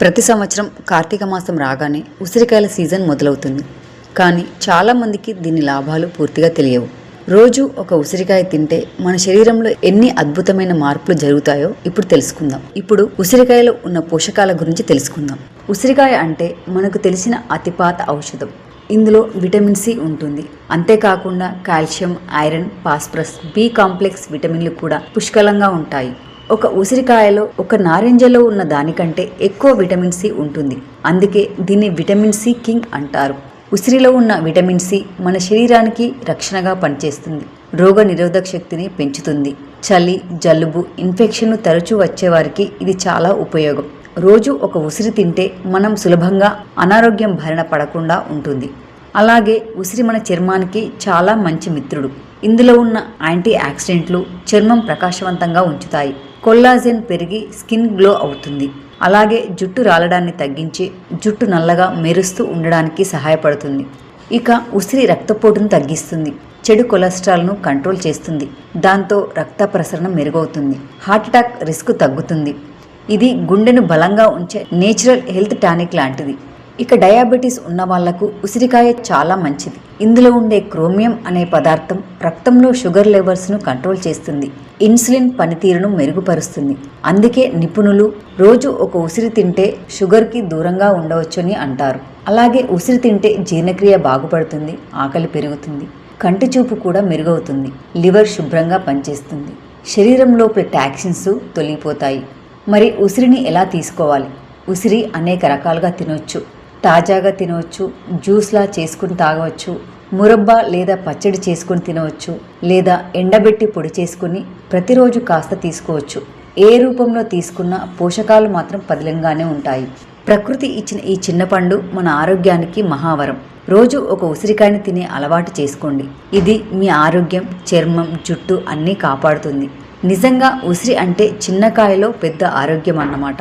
ప్రతి సంవత్సరం కార్తీక మాసం రాగానే ఉసిరికాయల సీజన్ మొదలవుతుంది. కానీ చాలామందికి దీని లాభాలు పూర్తిగా తెలియవు. రోజు ఒక ఉసిరికాయ తింటే మన శరీరంలో ఎన్ని అద్భుతమైన మార్పులు జరుగుతాయో ఇప్పుడు తెలుసుకుందాం. ఇప్పుడు ఉసిరికాయలో ఉన్న పోషకాల గురించి తెలుసుకుందాం. ఉసిరికాయ అంటే మనకు తెలిసిన అతిపాత ఔషధం. ఇందులో విటమిన్ సి ఉంటుంది. అంతేకాకుండా calcium iron phosphorus B complex విటమిన్లు కూడా పుష్కలంగా ఉంటాయి. ఒక ఉసిరికాయలో ఒక నారింజలో ఉన్న దానికంటే ఎక్కువ విటమిన్ సి ఉంటుంది. అందుకే దీన్ని విటమిన్ సి కింగ్ అంటారు. ఉసిరిలో ఉన్న విటమిన్ సి మన శరీరానికి రక్షణగా పనిచేస్తుంది. రోగ నిరోధక శక్తిని పెంచుతుంది. చలి జలుబు ఇన్ఫెక్షన్ను తరచూ వచ్చేవారికి ఇది చాలా ఉపయోగం. రోజు ఒక ఉసిరి తింటే మనం సులభంగా అనారోగ్యం భరణ పడకుండా ఉంటుంది. అలాగే ఉసిరి మన చర్మానికి చాలా మంచి మిత్రుడు. ఇందులో ఉన్న యాంటీ ఆక్సిడెంట్లు చర్మం ప్రకాశవంతంగా ఉంచుతాయి. కొల్లాజెన్ పెరిగి స్కిన్ గ్లో అవుతుంది. అలాగే జుట్టు రాలడాన్ని తగ్గించి జుట్టు నల్లగా మెరుస్తూ ఉండడానికి సహాయపడుతుంది. ఇక ఉసిరి రక్తపోటును తగ్గిస్తుంది. చెడు కొలెస్ట్రాల్ను కంట్రోల్ చేస్తుంది. దాంతో రక్త ప్రసరణ మెరుగవుతుంది. హార్ట్ అటాక్ రిస్క్ తగ్గుతుంది. ఇది గుండెను బలంగా ఉంచే నేచురల్ హెల్త్ టానిక్ లాంటిది. ఇక డయాబెటీస్ ఉన్న వాళ్ళకు ఉసిరికాయ చాలా మంచిది. ఇందులో ఉండే క్రోమియం అనే పదార్థం రక్తంలో షుగర్ లెవెల్స్ను కంట్రోల్ చేస్తుంది. ఇన్సులిన్ పనితీరును మెరుగుపరుస్తుంది. అందుకే నిపుణులు రోజు ఒక ఉసిరి తింటే షుగర్కి దూరంగా ఉండవచ్చని అంటారు. అలాగే ఉసిరి తింటే జీర్ణక్రియ బాగుపడుతుంది ఆకలి పెరుగుతుంది కంటి చూపు కూడా మెరుగవుతుంది లివర్ శుభ్రంగా పనిచేస్తుంది శరీరంలోపల టాక్సిన్స్ తొలగిపోతాయి. మరి ఉసిరిని ఎలా తీసుకోవాలి? ఉసిరి అనేక రకాలుగా తినొచ్చు. తాజాగా తినవచ్చు జ్యూస్లా చేసుకుని తాగవచ్చు మురబ్బా లేదా పచ్చడి చేసుకుని తినవచ్చు లేదా ఎండబెట్టి పొడి చేసుకుని ప్రతిరోజు కాస్త తీసుకోవచ్చు. ఏ రూపంలో తీసుకున్నా పోషకాలు మాత్రం పదిలంగానే ఉంటాయి. ప్రకృతి ఇచ్చిన ఈ చిన్న పండు మన ఆరోగ్యానికి మహావరం. రోజు ఒక ఉసిరికాయని తినే అలవాటు చేసుకోండి. ఇది మీ ఆరోగ్యం చర్మం జుట్టు అన్నీ కాపాడుతుంది. నిజంగా ఉసిరి అంటే చిన్న కాయలో పెద్ద ఆరోగ్యం అన్నమాట.